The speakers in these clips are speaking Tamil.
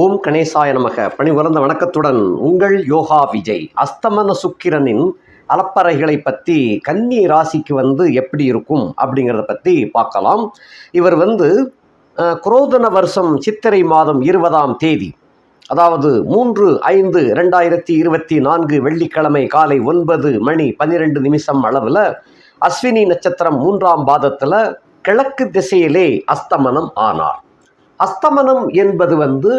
ஓம் கணேசாய நமக. பணிவரந்த வணக்கத்துடன் உங்கள் யோகா விஜய். அஸ்தமன சுக்கிரனின் அலப்பறைகளை பற்றி கன்னி ராசிக்கு வந்து எப்படி இருக்கும் அப்படிங்கிறத பற்றி பார்க்கலாம். இவர் வந்து குரோதன வருஷம் சித்திரை மாதம் இருபதாம் தேதி. அதாவது மூன்று ஐந்து ரெண்டாயிரத்தி இருபத்தி நான்கு வெள்ளிக்கிழமை காலை ஒன்பது மணி பன்னிரெண்டு நிமிஷம் அளவில் அஸ்வினி நட்சத்திரம் மூன்றாம் பாதத்தில் கிழக்கு திசையிலே அஸ்தமனம் ஆனார். அஸ்தமனம் என்பது வந்து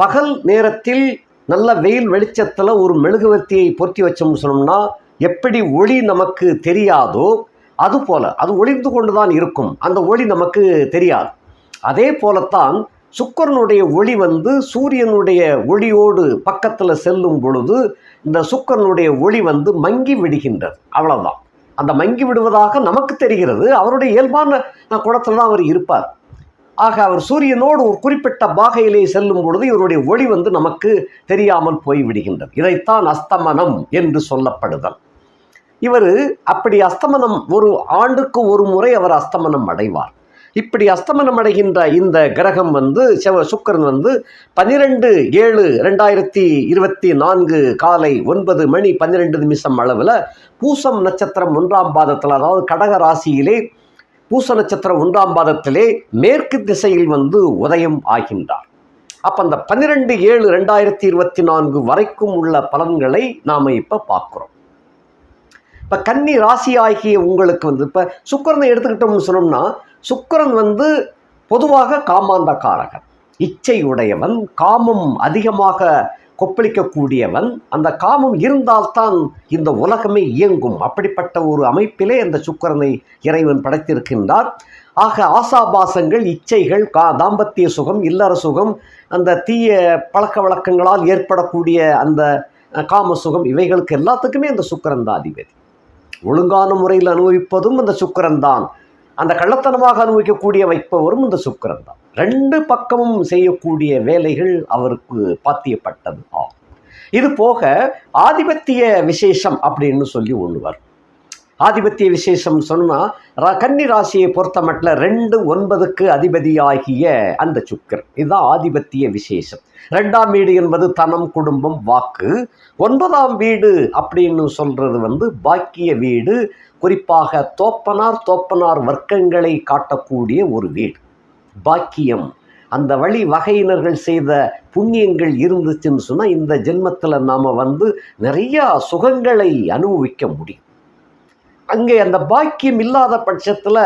பகல் நேரத்தில் நல்ல வெயில் வெளிச்சத்தில் ஒரு மெழுகுவர்த்தியை பொருத்தி வச்சோம்னு சொன்னோம்னா எப்படி ஒளி நமக்கு தெரியாதோ அது போல அது ஒளிந்து கொண்டு தான் இருக்கும். அந்த ஒளி நமக்கு தெரியாது. அதே போலத்தான் சுக்கரனுடைய ஒளி வந்து சூரியனுடைய ஒளியோடு பக்கத்தில் செல்லும் பொழுது இந்த சுக்கரனுடைய ஒளி வந்து மங்கி விடுகின்றது. அவ்வளோதான் அந்த மங்கி விடுவதாக நமக்கு தெரிகிறது. அவருடைய இயல்பான குணத்தில் தான் அவர் இருப்பார். ஆக அவர் சூரியனோடு ஒரு குறிப்பிட்ட பாகையிலே செல்லும் பொழுது இவருடைய ஒளி வந்து நமக்கு தெரியாமல் போய் விடுகின்றது இதைத்தான் அஸ்தமனம் என்று சொல்லப்படுதல். இவர் அப்படி அஸ்தமனம் ஒரு ஆண்டுக்கு ஒரு முறை அவர் அஸ்தமனம் அடைவார். இப்படி அஸ்தமனம் அடைகின்ற இந்த கிரகம் வந்து செவ சுக்கரன் வந்து பன்னிரெண்டு ஏழு ரெண்டாயிரத்தி இருபத்தி நான்கு காலை ஒன்பது மணி பன்னிரெண்டு நிமிஷம் அளவில் பூசம் நட்சத்திரம் ஒன்றாம் பாதத்தில் அதாவது கடக ராசியிலே பூச நட்சத்திரம் ஒன்றாம் பாதத்திலே மேற்கு திசையில் வந்து உதயம் ஆகின்றார். அப்போ அந்த பன்னிரெண்டு ஏழு ரெண்டாயிரத்தி இருபத்தி நான்கு வரைக்கும் உள்ள பலன்களை நாம் இப்போ பார்க்குறோம். இப்போ கன்னி ராசி ஆகிய உங்களுக்கு வந்து இப்போ சுக்கரனை எடுத்துக்கிட்டோம்னு சொன்னோம்னா சுக்கரன் வந்து பொதுவாக காமாந்தக்காரகன் இச்சை உடையவன் காமம் அதிகமாக கொப்பளிக்கக்கூடியவன். அந்த காமம் இருந்தால்தான் இந்த உலகமே இயங்கும். அப்படிப்பட்ட ஒரு அமைப்பிலே அந்த சுக்கிரனை இறைவன் படைத்திருக்கின்றார். ஆக ஆசாபாசங்கள் இச்சைகள் கா தாம்பத்திய சுகம் இல்லற சுகம் அந்த தீய பழக்க வழக்கங்களால் ஏற்படக்கூடிய அந்த காம சுகம் இவைகளுக்கு எல்லாத்துக்குமே அந்த சுக்கரன் தான் அதிபதி. ஒழுங்கான முறையில் அனுபவிப்பதும் அந்த சுக்கரன் தான். அந்த கள்ளத்தனமாக அனுபவிக்கக்கூடிய வைப்பவரும் இந்த சுக்கரன் தான். ரெண்டு பக்கமும் செய்யக்கூடிய வேலைகள் அவருக்கு பாத்தியப்பட்டது. ஆகும் இது போக ஆதிபத்திய விசேஷம் அப்படின்னு சொல்லி ஒன்று ஆதிபத்திய விசேஷம் சொன்னால் கன்னி ராசியை பொறுத்த மட்டும் ரெண்டு ஒன்பதுக்கு அதிபதியாகிய அந்த சுக்கர் இதுதான் ஆதிபத்திய விசேஷம். ரெண்டாம் வீடு என்பது தனம் குடும்பம் வாக்கு. ஒன்பதாம் வீடு அப்படின்னு சொல்கிறது வந்து பாக்கிய வீடு. குறிப்பாக தோப்பனார் தோப்பனார் வர்க்கங்களை காட்டக்கூடிய ஒரு வீடு. பாக்கியம். அந்த வழி வகையினர்கள் செய்த புண்ணியங்கள் இருந்துச்சுன்னு சொன்னால் இந்த ஜென்மத்தில் நாம் வந்து நிறையா சுகங்களை அனுபவிக்க முடியும். அங்கே அந்த பாக்கியம் இல்லாத பட்சத்தில்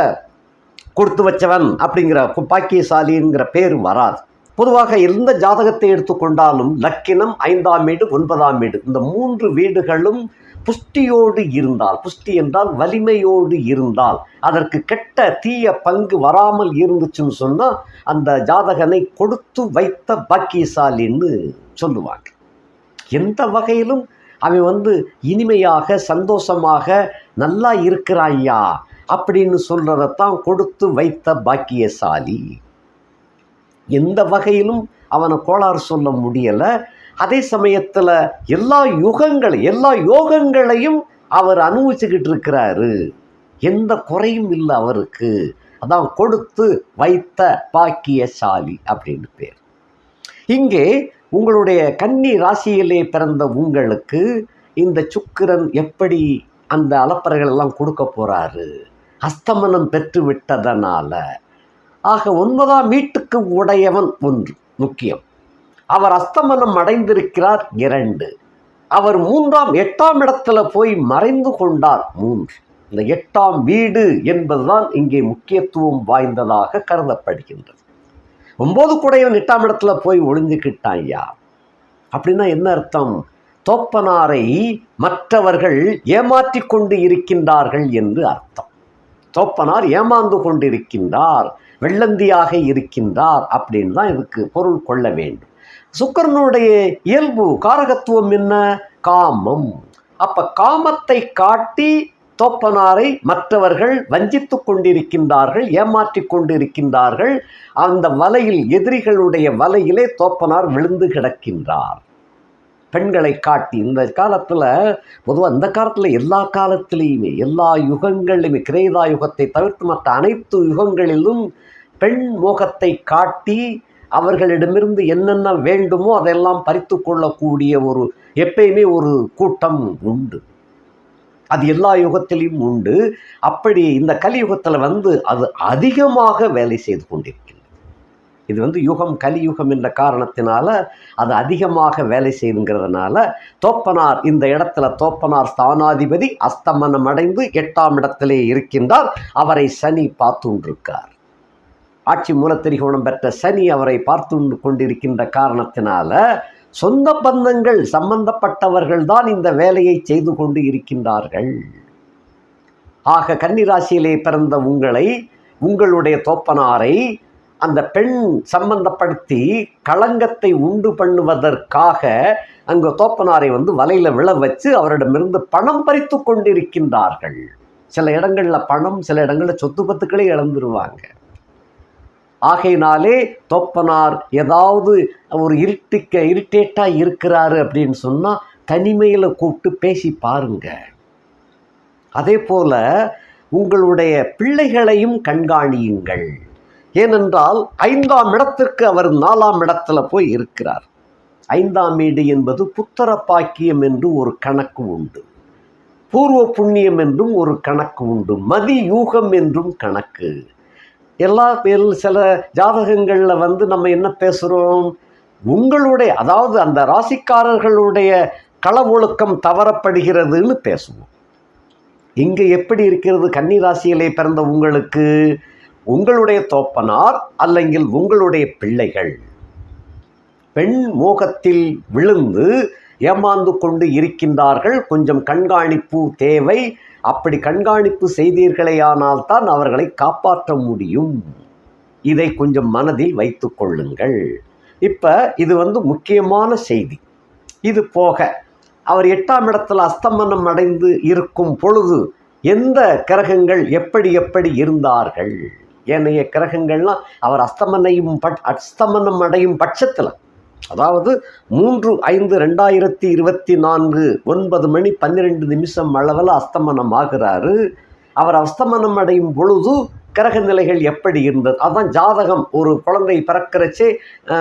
கொடுத்து வச்சவன் அப்படிங்கிற பாக்கியசாலிங்கிற பேர் வராது. பொதுவாக எந்த ஜாதகத்தை எடுத்துக்கொண்டாலும் லக்கினம் ஐந்தாம் வீடு ஒன்பதாம் வீடு இந்த மூன்று வீடுகளும் புஷ்டியோடு இருந்தால் புஷ்டி என்றால் வலிமையோடு இருந்தால் அதற்கு கெட்ட தீய பங்கு வராமல் இருந்துச்சுன்னு சொன்னால் அந்த ஜாதகனை கொடுத்து வைத்த பாக்கியசாலின்னு சொல்லுவாங்க எந்த வகையிலும் அவன் வந்து இனிமையாக சந்தோஷமாக நல்லா இருக்கிறாய்யா அப்படின்னு சொல்கிறதைத்தான் கொடுத்து வைத்த பாக்கியசாலி. எந்த வகையிலும் அவனை கோளாறு சொல்ல முடியலை. அதே சமயத்தில் எல்லா யுகங்கள் எல்லா யோகங்களையும் அவர் அனுபவிச்சுக்கிட்டு இருக்கிறாரு. எந்த குறையும் இல்லை அவருக்கு. அதான் கொடுத்து வைத்த பாக்கியசாலி அப்படின்னு பேர். இங்கே உங்களுடைய கன்னி ராசியிலே பிறந்த உங்களுக்கு இந்த சுக்கிரன் எப்படி அந்த அலப்பறைகள் எல்லாம் கொடுக்க போகிறாரு அஸ்தமனம் பெற்று விட்டதனால. ஆக ஒன்பதாம் வீட்டுக்கு உடையவன் ஒன்று முக்கியம். அவர் அஸ்தமனம் அடைந்திருக்கிறார் இரண்டு. அவர் மூன்றாம் எட்டாம் இடத்துல போய் மறைந்து கொண்டார் மூன்று. இந்த எட்டாம் வீடு என்பதுதான் இங்கே முக்கியத்துவம் வாய்ந்ததாக கருதப்படுகின்றது. ஒன்பது குடையவன் எட்டாம் இடத்துல போய் ஒளிஞ்சுக்கிட்டான்யா அப்படின்னா என்ன அர்த்தம்? தோப்பனாரை மற்றவர்கள் ஏமாற்றி கொண்டு இருக்கின்றார்கள் என்று அர்த்தம். தோப்பனார் ஏமாந்து கொண்டிருக்கின்றார் வெள்ளந்தியாக இருக்கின்றார் அப்படின்னு தான் இதுக்கு பொருள் கொள்ள வேண்டும். சுக்கரனுடைய இயல்பு காரகத்துவம் என்ன? காமம். அப்ப காமத்தை காட்டி தோப்பனாரை மற்றவர்கள் வஞ்சித்து கொண்டிருக்கின்றார்கள் ஏமாற்றி கொண்டிருக்கின்றார்கள். அந்த வலையில் எதிரிகளுடைய வலையிலே தோப்பனார் விழுந்து கிடக்கின்றார். பெண்களை காட்டி இந்த காலத்தில் பொதுவாக இந்த காலத்தில் எல்லா காலத்திலையுமே எல்லா யுகங்களிலுமே கிரேதா யுகத்தை தவிர்த்து மற்ற அனைத்து யுகங்களிலும் பெண் மோகத்தை காட்டி அவர்களிடமிருந்து என்னென்ன வேண்டுமோ அதெல்லாம் பறித்து கொள்ளக்கூடிய ஒரு எப்பயுமே ஒரு கூட்டம் உண்டு. அது எல்லா யுகத்திலையும் உண்டு. அப்படி இந்த கலியுகத்தில் வந்து அது அதிகமாக வேலை செய்து கொண்டிருக்கிறது. இது வந்து யுகம் கலியுகம் என்ற காரணத்தினால அது அதிகமாக வேலை செய்யுங்கிறதுனால தோப்பனார் இந்த இடத்துல தோப்பனார் ஸ்தானாதிபதி அஸ்தமனம் அடைந்து எட்டாம் இடத்திலே இருக்கின்றார். அவரை சனி பார்த்துண்டிருக்கார். ஆட்சி மூலத்திரிகோணம் பெற்ற சனி அவரை பார்த்து கொண்டிருக்கின்ற காரணத்தினால சொந்த பந்தங்கள் சம்பந்தப்பட்டவர்கள் தான் இந்த வேலையை செய்து கொண்டு இருக்கின்றார்கள். ஆக கன்னிராசியிலே பிறந்த உங்களை உங்களுடைய தோப்பனாரை அந்த பெண் சம்பந்தப்படுத்தி களங்கத்தை உண்டு பண்ணுவதற்காக அங்கு தோப்பனாரை வந்து வலையில் விழ வச்சு அவரிடமிருந்து பணம் பறித்து கொண்டிருக்கின்றார்கள். சில இடங்களில் பணம் சில இடங்களில் சொத்து பத்துக்களே இழந்துருவாங்க. ஆகையினாலே தொப்பனார் ஏதாவது ஒரு இருட்டுக்க இரிட்டேட்டாக இருக்கிறாரு அப்படின்னு சொன்னால் தனிமையில் கூப்பிட்டு பேசி பாருங்க. அதே போல் உங்களுடைய பிள்ளைகளையும் கண்காணியுங்கள். ஏனென்றால் ஐந்தாம் இடத்திற்கு அவர் நாலாம் இடத்துல போய் இருக்கிறார். ஐந்தாம் வீடு என்பது புத்தர பாக்கியம் என்று ஒரு கணக்கு உண்டு. பூர்வ புண்ணியம் என்றும் ஒரு கணக்கு உண்டு. மதி யூகம் என்றும் கணக்கு. எல்லா பேரில் சில ஜாதகங்களில் வந்து நம்ம என்ன பேசுகிறோம் உங்களுடைய அதாவது அந்த ராசிக்காரர்களுடைய கள ஒழுக்கம் தவறப்படுகிறதுன்னு பேசுவோம். இங்கே எப்படி இருக்கிறது? கன்னி ராசியிலே பிறந்த உங்களுக்கு உங்களுடைய தோப்பனார் அல்லங்கில் உங்களுடைய பிள்ளைகள். பெண் மோகத்தில் விழுந்து ஏமாந்து கொண்டு இருக்கின்றார்கள். கொஞ்சம் கண்காணிப்பு தேவை. அப்படி கண்காணிப்பு செய்தீர்களேயானால் தான் அவர்களை காப்பாற்ற முடியும். இதை கொஞ்சம் மனதில் வைத்து கொள்ளுங்கள். இப்போ இது வந்து முக்கியமான செய்தி. இது போக அவர் எட்டாம் இடத்தில் அஸ்தமனம் அடைந்து இருக்கும் பொழுது எந்த கிரகங்கள் எப்படி எப்படி இருந்தார்கள்? ஏனைய கிரகங்கள்லாம் அவர் அஸ்தமனையும் பட் அஸ்தமனம் அடையும் பட்சத்தில் அதாவது மூன்று ஐந்து ரெண்டாயிரத்தி இருபத்தி நான்கு ஒன்பது மணி பன்னிரெண்டு நிமிஷம் அளவில் அஸ்தமனம் ஆகிறாரு. அவர் அஸ்தமனம் அடையும் பொழுது கிரக நிலைகள் எப்படி இருந்தது? அதுதான் ஜாதகம். ஒரு குழந்தை பிறக்கிறச்சே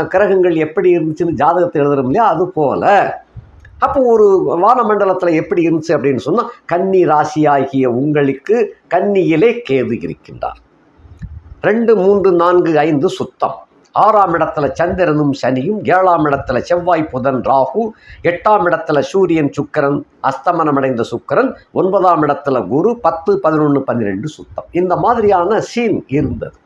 கிரகங்கள் எப்படி இருந்துச்சுன்னு ஜாதகத்தை எழுதுறோம் இல்லையா? அது போல. அப்போ ஒரு வானமண்டலத்தில் எப்படி இருந்துச்சு அப்படின்னு சொன்னால் கன்னி ராசியாகிய உங்களுக்கு கன்னியிலே கேது இருக்கின்றார். ரெண்டு மூன்று நான்கு ஐந்து சுத்தம். ஆறாம் இடத்துல சந்திரனும் சனியும் ஏழாம் இடத்துல செவ்வாய் புதன் ராகு எட்டாம் இடத்துல சூரியன் சுக்கரன் அஸ்தமனமடைந்த சுக்கிரன் ஒன்பதாம் இடத்துல குரு பத்து பதினொன்று பன்னிரெண்டு சுத்தம். இந்த மாதிரியான சீன் இருந்தது.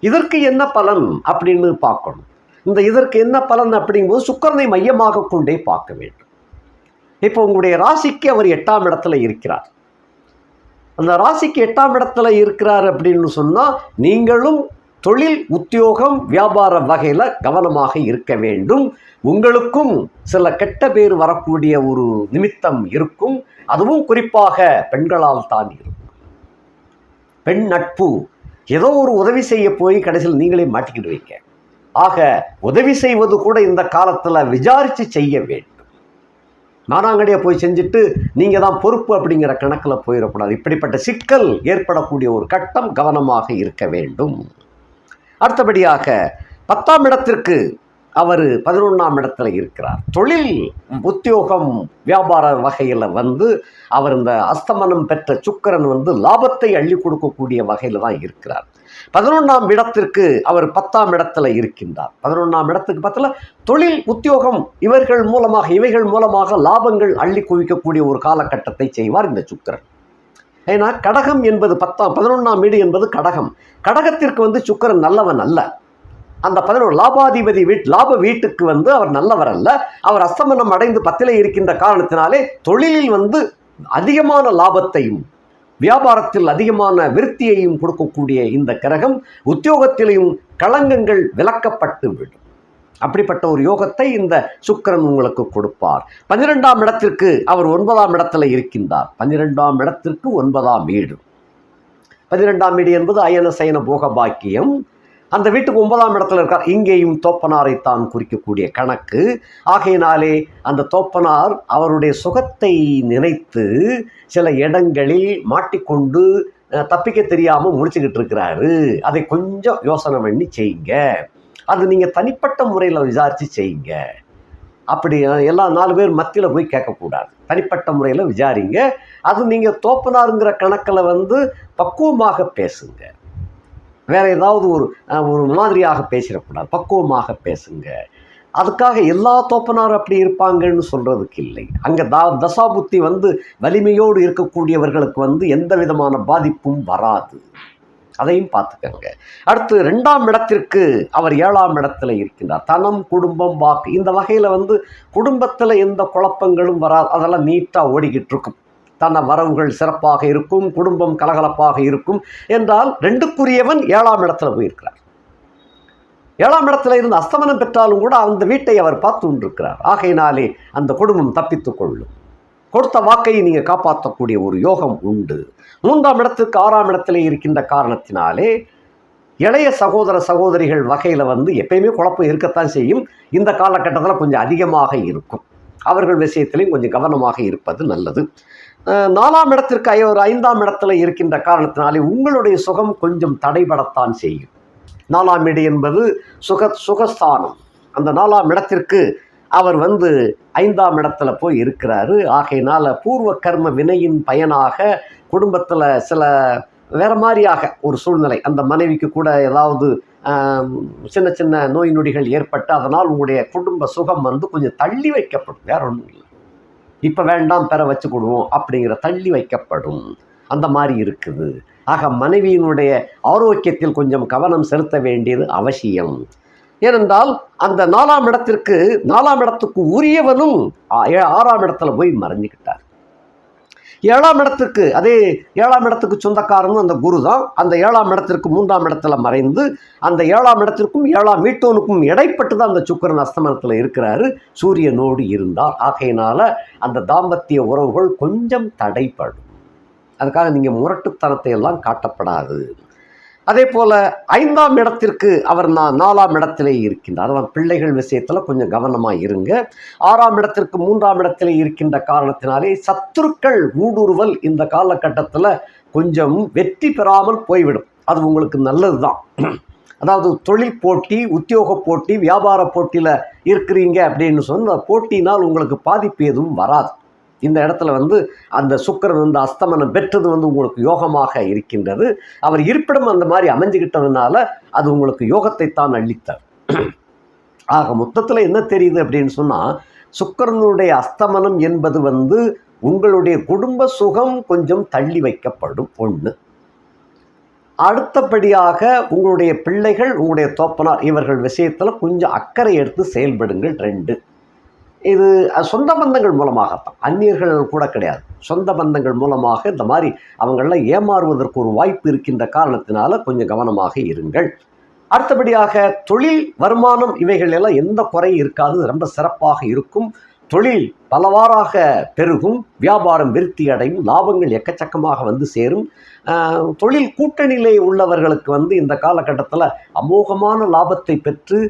இதற்கு என்ன பலன் அப்படின்னு பார்க்கணும். இந்த இதற்கு என்ன பலன் அப்படிங்கும்போது சுக்கிரனை மையமாக கொண்டே பார்க்க வேண்டும். இப்போ உங்களுடைய ராசிக்கு அவர் எட்டாம் இடத்துல இருக்கிறார். அந்த ராசிக்கு எட்டாம் இடத்துல இருக்கிறார் அப்படின்னு சொன்னால் நீங்களும் தொழில் உத்தியோகம் வியாபார வகையில் கவனமாக இருக்க வேண்டும். உங்களுக்கும் சில கெட்ட பேர் வரக்கூடிய ஒரு நிமித்தம் இருக்கும். அதுவும் குறிப்பாக பெண்களால் தான் இருக்கும். பெண் நட்பு ஏதோ ஒரு உதவி செய்ய போய் கடைசியில் நீங்களே மாட்டிக்கிடுவீங்க ஆக உதவி செய்வது கூட இந்த காலத்தில் விசாரித்து செய்ய வேண்டும். நானாங்கடியாக போய் செஞ்சுட்டு நீங்கள் தான் பொறுப்பு அப்படிங்கிற கணக்கில் போயிடக்கூடாது. இப்படிப்பட்ட சிக்கல் ஏற்படக்கூடிய ஒரு கட்டம் கவனமாக இருக்க வேண்டும். அடுத்தபடியாக பத்தாம் இடத்திற்கு அவர் பதினொன்றாம் இடத்துல இருக்கிறார். தொழில் உத்தியோகம் வியாபார வகையில் வந்து அவர் இந்த அஸ்தமனம் பெற்ற சுக்கிரன் வந்து லாபத்தை அள்ளி கொடுக்கக்கூடிய வகையில் தான் இருக்கிறார். பதினொன்றாம் இடத்திற்கு அவர் பத்தாம் இடத்துல இருக்கின்றார். பதினொன்றாம் இடத்துக்கு பத்தில் தொழில் உத்தியோகம் இவர்கள் மூலமாக இவைகள் மூலமாக லாபங்கள் அள்ளி குவிக்கக்கூடிய ஒரு காலகட்டத்தை செய்வார் இந்த சுக்கிரன். ஏன்னா கடகம் என்பது பத்தாம் பதினொன்றாம் வீடு என்பது கடகம். கடகத்திற்கு வந்து சுக்கரன் நல்லவன் அல்ல. அந்த பதினோரு லாபாதிபதி வீட் லாப வீட்டுக்கு வந்து அவர் நல்லவர் அல்ல. அவர் அஸ்தமனம் அடைந்து பத்திலே இருக்கின்ற காரணத்தினாலே தொழிலில் வந்து அதிகமான லாபத்தையும் வியாபாரத்தில் அதிகமான விருத்தியையும் கொடுக்கக்கூடிய இந்த கிரகம் உத்தியோகத்திலையும் களங்கங்கள் விலக்கப்பட்டு விடும். அப்படிப்பட்ட ஒரு யோகத்தை இந்த சுக்கரன் உங்களுக்கு கொடுப்பார். பன்னிரெண்டாம் இடத்திற்கு அவர் ஒன்பதாம் இடத்துல இருக்கின்றார். பன்னிரெண்டாம் இடத்திற்கு ஒன்பதாம் வீடு. பன்னிரெண்டாம் வீடு என்பது அயன சயன போக பாக்கியம் அந்த வீட்டுக்கு ஒன்பதாம் இடத்துல இருக்கார். இங்கேயும் தோப்பனாரைத்தான் குறிக்கக்கூடிய கணக்கு. ஆகையினாலே அந்த தோப்பனார் அவருடைய சுகத்தை நினைத்து சில இடங்களில் மாட்டிக்கொண்டு தப்பிக்க தெரியாமல் முடிச்சுக்கிட்டு இருக்கிறாரு. அதை கொஞ்சம் யோசனை பண்ணி செய்யுங்க. அது நீங்கள் தனிப்பட்ட முறையில் விசாரித்து செய்யுங்க. அப்படி எல்லா நாலு பேர் மத்தியில் போய் கேட்கக்கூடாது. தனிப்பட்ட முறையில் விசாரிங்க. அது நீங்கள் தோப்பனாருங்கிற கணக்கில் வந்து பக்குவமாக பேசுங்க. வேற ஏதாவது ஒரு ஒரு மாதிரியாக பேசிடக்கூடாது. பக்குவமாக பேசுங்க. அதுக்காக எல்லா தோப்பனாரும் அப்படி இருப்பாங்கன்னு சொல்கிறதுக்கு இல்லை. அங்கே தா தசாபுத்தி வந்து வலிமையோடு இருக்கக்கூடியவர்களுக்கு வந்து எந்த விதமான பாதிப்பும் வராது. அதையும் பார்த்துக்கங்க. அடுத்து ரெண்டாம் இடத்திற்கு அவர் ஏழாம் இடத்துல இருக்கின்றார். தனம் குடும்பம் வாக்கு இந்த வகையில் வந்து குடும்பத்தில் எந்த குழப்பங்களும் வராது. அதெல்லாம் நீட்டாக ஓடிக்கிட்டு இருக்கும் தன வரவுகள் சிறப்பாக இருக்கும் குடும்பம் கலகலப்பாக இருக்கும் என்றால் ரெண்டுக்குரியவன் ஏழாம் இடத்துல போயிருக்கிறார். ஏழாம் இடத்துல இருந்து அஸ்தமனம் பெற்றாலும் கூட அந்த வீட்டை அவர் பார்த்து கொண்டிருக்கிறார். ஆகையினாலே அந்த குடும்பம் தப்பித்துக் கொள்ளும். கொடுத்த வாக்கை நீங்கள் காப்பாற்றக்கூடிய ஒரு யோகம் உண்டு. மூன்றாம் இடத்துக்கு ஆறாம் இடத்துல இருக்கின்ற காரணத்தினாலே இளைய சகோதர சகோதரிகள் வகையில் வந்து எப்பயுமே குழப்பம் இருக்கத்தான் செய்யும். இந்த காலகட்டத்தில் கொஞ்சம் அதிகமாக இருக்கும். அவர்கள் விஷயத்திலையும் கொஞ்சம் கவனமாக இருப்பது நல்லது. நாலாம் இடத்திற்கு ஒரு ஐந்தாம் இடத்துல இருக்கின்ற காரணத்தினாலே உங்களுடைய சுகம் கொஞ்சம் தடைபடத்தான் செய்யும். நாலாம் இடி என்பது சுக சுகஸ்தானம். அந்த நாலாம் இடத்திற்கு அவர் வந்து ஐந்தாம் இடத்துல போய் இருக்கிறாரு. ஆகையினால் பூர்வ கர்ம வினையின் பயனாக குடும்பத்தில் சில வேற மாதிரியாக ஒரு சூழ்நிலை. அந்த மனைவிக்கு கூட ஏதாவது சின்ன சின்ன நோய் நொடிகள் ஏற்பட்டு அதனால் உங்களுடைய குடும்ப சுகம் வந்து கொஞ்சம் தள்ளி வைக்கப்படும். வேற ஒன்றும் இல்லை. இப்போ வேண்டாம் பெற வச்சு கொடுவோம் அப்படிங்கிற தள்ளி வைக்கப்படும். அந்த மாதிரி இருக்குது. ஆக மனைவியினுடைய ஆரோக்கியத்தில் கொஞ்சம் கவனம் செலுத்த வேண்டியது அவசியம். ஏனென்றால் அந்த நாலாம் இடத்திற்கு நாலாம் இடத்துக்கு உரியவனும் ஆறாம் இடத்துல போய் மறைஞ்சுக்கிட்டார். ஏழாம் இடத்துக்கு அதே ஏழாம் இடத்துக்கு சொந்தக்காரனும் அந்த குரு தான் அந்த ஏழாம் இடத்திற்கு மூன்றாம் இடத்துல மறைந்து அந்த ஏழாம் இடத்திற்கும் ஏழாம் வீட்டோனுக்கும் இடைப்பட்டு தான் அந்த சுக்கிரன் அஸ்தமனத்தில் இருக்கிறாரு. சூரியனோடு இருந்தார். ஆகையினால அந்த தாம்பத்திய உறவுகள் கொஞ்சம் தடைப்படும் அதுக்காக நீங்கள் முரட்டுத்தனத்தை எல்லாம் காட்டப்படாது. அதே போல் ஐந்தாம் இடத்திற்கு அவர் நான் நாலாம் இடத்திலே இருக்கின்றார். அதான் பிள்ளைகள் விஷயத்தில் கொஞ்சம் கவனமாக இருங்க. ஆறாம் இடத்திற்கு மூன்றாம் இடத்திலே இருக்கின்ற காரணத்தினாலே சத்துருக்கள் ஊடுருவல் இந்த காலகட்டத்தில் கொஞ்சம் வெற்றி பெறாமல் போய்விடும். அது உங்களுக்கு நல்லது தான் அதாவது தொழில் போட்டி உத்தியோக போட்டி வியாபார போட்டியில் இருக்கிறீங்க அப்படின்னு சொன்ன போட்டினால் உங்களுக்கு பாதிப்பு எதுவும் வராது. இந்த இடத்துல வந்து அந்த சுக்கிரன் வந்து அஸ்தமனம் பெற்றது வந்து உங்களுக்கு யோகமாக இருக்கின்றது. அவர் இருப்பிடம் அந்த மாதிரி அமைஞ்சுக்கிட்டதுனால அது உங்களுக்கு யோகத்தை தான் அளித்தார் ஆக மொத்தத்தில் என்ன தெரியுது அப்படின்னு சொன்னால் சுக்கிரனுடைய அஸ்தமனம் என்பது வந்து உங்களுடைய குடும்ப சுகம் கொஞ்சம் தள்ளி வைக்கப்படும் ஒன்று அடுத்தபடியாக உங்களுடைய பிள்ளைகள் உங்களுடைய தோப்பனார் இவர்கள் விஷயத்தில் கொஞ்சம் அக்கறை எடுத்து செயல்படுங்கள் ரெண்டு. இது சொந்த பந்தங்கள் மூலமாகத்தான். அந்நியர்கள் கூட கிடையாது. சொந்த பந்தங்கள் மூலமாக இந்த மாதிரி அவங்களெல்லாம் ஏமாறுவதற்கு ஒரு வாய்ப்பு இருக்கின்ற காரணத்தினால கொஞ்சம் கவனமாக இருங்கள். அடுத்தபடியாக தொழில் வருமானம் இவைகள் எல்லாம் எந்த குறையும் இருக்காது. ரொம்ப சிறப்பாக இருக்கும். தொழில் பலவாறாக பெருகும். வியாபாரம் விருத்தி அடையும். லாபங்கள் எக்கச்சக்கமாக வந்து சேரும். தொழில் கூட்டணியிலே உள்ளவர்களுக்கு வந்து இந்த காலகட்டத்தில் அமோகமான லாபத்தை பெற்று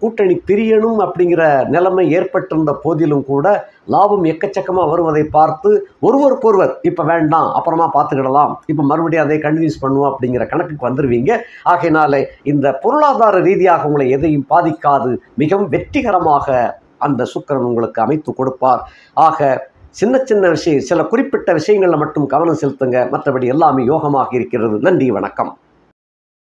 கூட்டணி பிரியணும் அப்படிங்கிற நிலைமை ஏற்பட்டிருந்த போதிலும் கூட லாபம் எக்கச்சக்கமாக வருவதை பார்த்து ஒருவருக்கொருவர் இப்போ வேண்டாம் அப்புறமா பார்த்துக்கிடலாம். இப்போ மறுபடியும் அதை கன்வின்ஸ் பண்ணுவோம் அப்படிங்கிற கணக்குக்கு வந்துடுவீங்க ஆகையினால இந்த பொருளாதார ரீதியாக உங்களை எதையும் பாதிக்காது. மிகவும் வெற்றிகரமாக அந்த சுக்கிரன் உங்களுக்கு அமைத்து கொடுப்பார். ஆக சின்ன சின்ன விஷயம் சில குறிப்பிட்ட விஷயங்களில் மட்டும் கவனம் செலுத்துங்க. மற்றபடி எல்லாமே யோகமாக இருக்கிறது. நன்றி வணக்கம்.